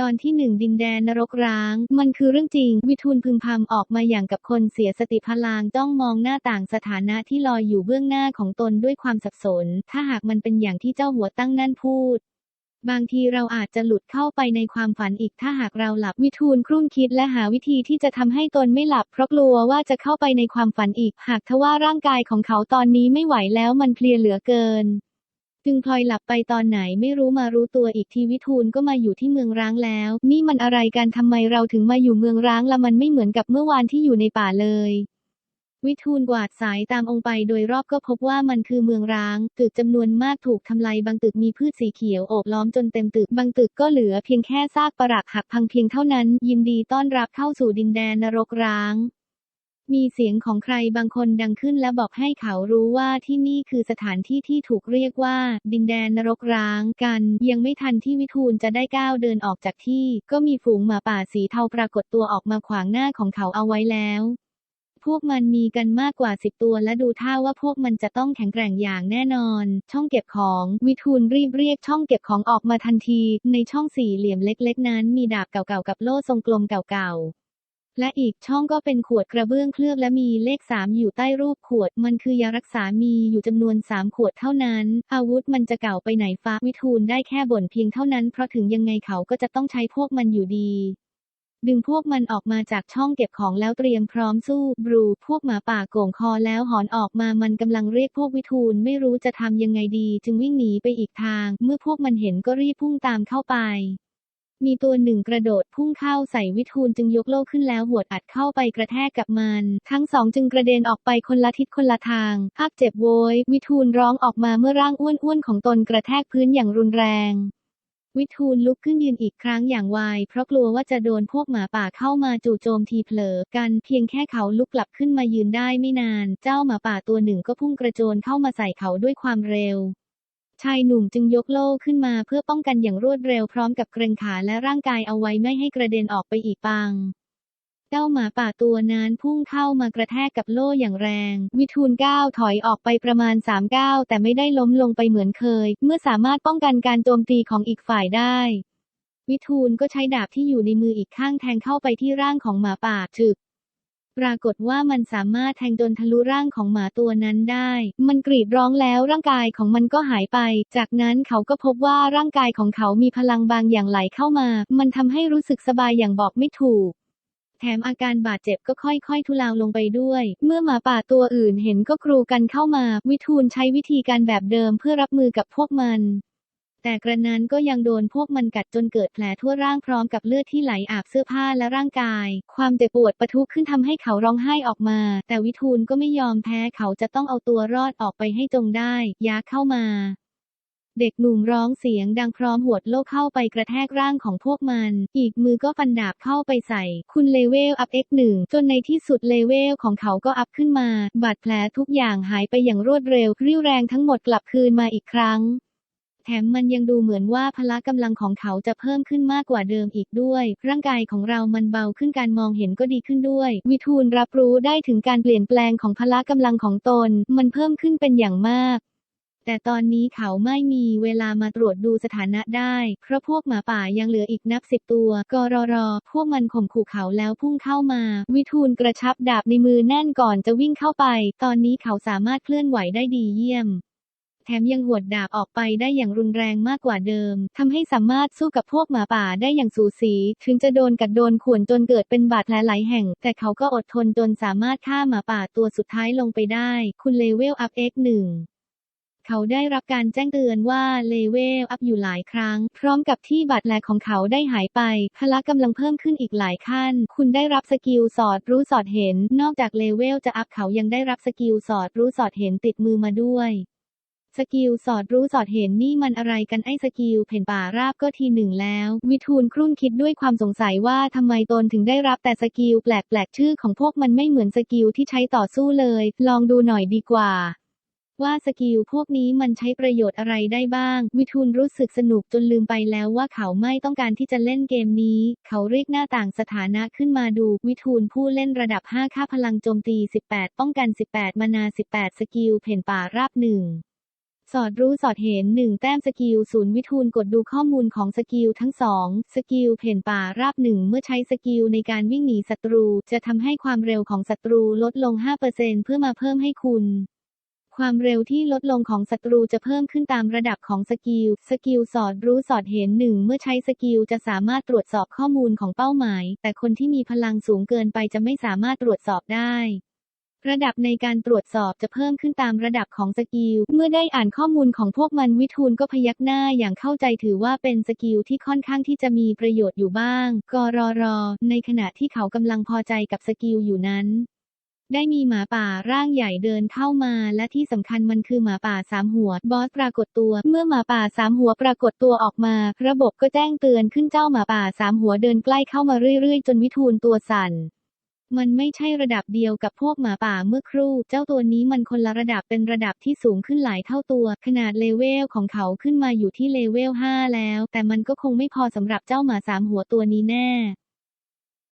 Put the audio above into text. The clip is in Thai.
ตอนที่หนึ่งดินแดนนรกร้าง มันคือเรื่องจริง วิทูลพึมพำออกมาอย่างกับคนเสียสติพลางจ้องมองหน้าต่างสถานะที่ลอยอยู่เบื้องหน้าของตนด้วยความสับสน ถ้าหากมันเป็นอย่างที่เจ้าหัวตั้งนั่นพูด บางทีเราอาจจะหลุดเข้าไปในความฝันอีกถ้าหากเราหลับวิทูลครุ่นคิดและหาวิธีที่จะทำให้ตนไม่หลับเพราะกลัวว่าจะเข้าไปในความฝันอีก หากทว่าร่างกายของเขาตอนนี้ไม่ไหวแล้วมันเพลียเหลือเกิน จึงพลอยหลับไปตอนไหนไม่รู้มารู้ตัวอีกทีวิทูลก็มาอยู่ที่เมืองร้างแล้ว นี่มันอะไรกันทำไมเราถึงมาอยู่เมืองร้างละมันไม่เหมือนกับเมื่อวานที่อยู่ในป่าเลย วิทูลกวาดสายตามองไปโดยรอบก็พบว่ามันคือเมืองร้าง ตึกจำนวนมากถูกทำลายบางตึกมีพืชสีเขียวโอบล้อมจนเต็มตึกบางตึกก็เหลือเพียงแค่ซากปรักหักพังเพียงเท่านั้น ยินดีต้อนรับเข้าสู่ดินแดนนรกร้าง มีเสียงของใครบางคนดังขึ้นและบอกให้เขารู้ว่าที่นี่คือสถานที่ที่ถูกเรียกว่า ดินแดนนรกร้างกัน ยังไม่ทันที่วิทูลจะได้ก้าวเดินออกจากที่ ก็มีฝูงหมาป่าสีเทาปรากฏตัวออกมาขวางหน้าของเขาเอาไว้แล้ว พวกมันมีกันมากกว่าสิบตัวและดูท่าว่าพวกมันจะต้องแข็งแกร่งอย่างแน่นอน ช่องเก็บของวิทูลรีบเรียกช่องเก็บของออกมาทันที ในช่องสี่เหลี่ยมเล็ก ๆ นั้น มีดาบเก่าๆกับโล่ทรงกลมเก่าๆ และอีกช่องก็เป็นขวดกระเบื้องเคลือบและมีเลขสามอยู่ใต้รูปขวด มันคือยารักษามีอยู่จำนวนสามขวดเท่านั้น อาวุธมันจะเก่าไปไหนฟ้าวิทูลได้แค่บ่นเพียงเท่านั้นเพราะถึงยังไงเขาก็จะต้องใช้พวกมันอยู่ดีดึงพวกมันออกมาจากช่องเก็บของแล้วเตรียมพร้อมสู้ บรู พวกหมาป่าโก่งคอแล้วหอนออกมามันกำลังเรียกพวกวิทูลไม่รู้จะทำยังไงดี จึงวิ่งหนีไปอีกทาง เมื่อพวกมันเห็นก็รีบพุ่งตามเข้าไป มีตัวหนึ่งกระโดดพุ่งเข้าใส่วิทูลจึงยกโล่ขึ้นแล้วหวดอัดเข้าไปกระแทกกับมัน ทั้งสองจึงกระเด็นออกไปคนละทิศคนละทางภาคเจ็บโวย วิทูลร้องออกมาเมื่อร่างอ้วนๆของตนกระแทกพื้นอย่างรุนแรงวิทูลลุกขึ้นยืนอีกครั้งอย่างไวเพราะกลัวว่าจะโดนพวกหมาป่าเข้ามาจู่โจมทีเผลอกัน เพียงแค่เขาลุกกลับขึ้นมายืนได้ไม่นาน เจ้าหมาป่าตัวหนึ่งก็พุ่งกระโจนเข้ามาใส่เขาด้วยความเร็ว ชายหนุ่มจึงยกโล่ขึ้นมาเพื่อป้องกันอย่างรวดเร็วพร้อมกับเกรงขาและร่างกายเอาไว้ไม่ให้กระเด็นออกไปอีกปังเจ้าหมาป่าตัวนั้นพุ่งเข้ามากระแทกกับโล่อย่างแรง วิทูลก้าวถอยออกไปประมาณสามก้าวแต่ไม่ได้ล้มลงไปเหมือนเคย เมื่อสามารถป้องกันการโจมตีของอีกฝ่ายได้ วิทูลก็ใช้ดาบที่อยู่ในมืออีกข้างแทงเข้าไปที่ร่างของหมาป่าถึก ปรากฏว่ามันสามารถแทงจนทะลุร่างของหมาตัวนั้นได้ มันกรีดร้องแล้วร่างกายของมันก็หายไป จากนั้นเขาก็พบว่าร่างกายของเขามีพลังบางอย่างไหลเข้ามา มันทำให้รู้สึกสบายอย่างบอกไม่ถูกแถมอาการบาดเจ็บก็ค่อยๆ ทุเลาลงไปด้วย เมื่อหมาป่าตัวอื่นเห็นก็กรูกันเข้ามา วิทูลใช้วิธีการแบบเดิมเพื่อรับมือกับพวกมัน แต่กระนั้นก็ยังโดนพวกมันกัดจนเกิดแผลทั่วร่างพร้อมกับเลือดที่ไหลอาบเสื้อผ้าและร่างกาย ความเจ็บปวดปะทุขึ้นทำให้เขาร้องไห้ออกมา แต่วิทูลก็ไม่ยอมแพ้เขาจะต้องเอาตัวรอดออกไปให้จงได้ยาเข้ามาเด็กหนุ่มร้องเสียงดังพร้อมหวดโลกเข้าไปกระแทกร่างของพวกมัน อีกมือก็ฟันดาบเข้าไปใส่ คุณเลเวลอัพ X1 จนในที่สุดเลเวลของเขาก็อัพขึ้นมา บาดแผลทุกอย่างหายไปอย่างรวดเร็วริ้วแรงทั้งหมดกลับคืนมาอีกครั้ง แถมมันยังดูเหมือนว่าพละกำลังของเขาจะเพิ่มขึ้นมากกว่าเดิมอีกด้วย ร่างกายของเรามันเบาขึ้นการมองเห็นก็ดีขึ้นด้วย วิทูลรับรู้ได้ถึงการเปลี่ยนแปลงของพละกำลังของตน มันเพิ่มขึ้นเป็นอย่างมากแต่ตอนนี้เขาไม่มีเวลามาตรวจดูสถานะได้ เพราะพวกหมาป่ายังเหลืออีกนับสิบตัว กรรพวกมันข่มขู่เขาแล้วพุ่งเข้ามา วิทูลกระชับดาบในมือแน่นก่อนจะวิ่งเข้าไป ตอนนี้เขาสามารถเคลื่อนไหวได้ดีเยี่ยม แถมยังหวดดาบออกไปได้อย่างรุนแรงมากกว่าเดิมทำให้สามารถสู้กับพวกหมาป่าได้อย่างสูสี ถึงจะโดนกัดโดนข่วนจนเกิดเป็นบาดแผลหลายแห่ง แต่เขาก็อดทนจนสามารถฆ่าหมาป่าตัวสุดท้ายลงไปได้ คุณเลเวลอัพ X1 เขาได้รับการแจ้งเตือนว่าเลเวลอัพอยู่หลายครั้ง พร้อมกับที่บาดแผลของเขาได้หายไป พละกำลังเพิ่มขึ้นอีกหลายขั้น คุณได้รับสกิลสอดรู้สอดเห็น นอกจากเลเวลจะอัพเขายังได้รับสกิลสอดรู้สอดเห็นติดมือมาด้วย สกิลสอดรู้สอดเห็นนี่มันอะไรกันไอ้สกิลเพ่นป่าราบก็ทีหนึ่งแล้ว วิทูลครุ่นคิดด้วยความสงสัยว่าทำไมตนถึงได้รับแต่สกิลแปลกๆชื่อของพวกมันไม่เหมือนสกิลที่ใช้ต่อสู้เลย ลองดูหน่อยดีกว่าว่าสกิลพวกนี้มันใช้ประโยชน์อะไรได้บ้าง วิทูลรู้สึกสนุกจนลืมไปแล้วว่าเขาไม่ต้องการที่จะเล่นเกมนี้ เขาเรียกหน้าต่างสถานะขึ้นมาดู วิทูลผู้เล่นระดับ 5 ค่าพลังโจมตี 18 ป้องกัน 18 มานา 18 สกิลเพ่นป่าราบหนึ่ง สอดรู้สอดเห็น 1 แต้มสกิลศูนย์วิทูลกดดูข้อมูลของสกิลทั้งสองสกิลเพ่นป่าราบหนึ่งเมื่อใช้สกิลในการวิ่งหนีศัตรู จะทำให้ความเร็วของศัตรูลดลง 5%เพื่อมาเพิ่มให้คุณความเร็วที่ลดลงของศัตรูจะเพิ่มขึ้นตามระดับของสกิล สกิลสอดรู้สอดเห็นหนึ่งเมื่อใช้สกิลจะสามารถตรวจสอบข้อมูลของเป้าหมาย แต่คนที่มีพลังสูงเกินไปจะไม่สามารถตรวจสอบได้ ระดับในการตรวจสอบจะเพิ่มขึ้นตามระดับของสกิล เมื่อได้อ่านข้อมูลของพวกมันวิทูลก็พยักหน้าอย่างเข้าใจถือว่าเป็นสกิลที่ค่อนข้างที่จะมีประโยชน์อยู่บ้าง กรอรอ ในขณะที่เขากำลังพอใจกับสกิลอยู่นั้นได้มีหมาป่าร่างใหญ่เดินเข้ามา และที่สำคัญมันคือหมาป่าสามหัว บอสปรากฏตัว เมื่อหมาป่าสามหัวปรากฏตัวออกมา ระบบก็แจ้งเตือนขึ้นเจ้าหมาป่าสามหัวเดินใกล้เข้ามาเรื่อยๆ จนวิทูลตัวสั่น มันไม่ใช่ระดับเดียวกับพวกหมาป่าเมื่อครู่ เจ้าตัวนี้มันคนละระดับเป็นระดับที่สูงขึ้นหลายเท่าตัว ขนาดเลเวลของเขาขึ้นมาอยู่ที่เลเวล 5 แล้ว แต่มันก็คงไม่พอสำหรับเจ้าหมาสามหัวตัวนี้แน่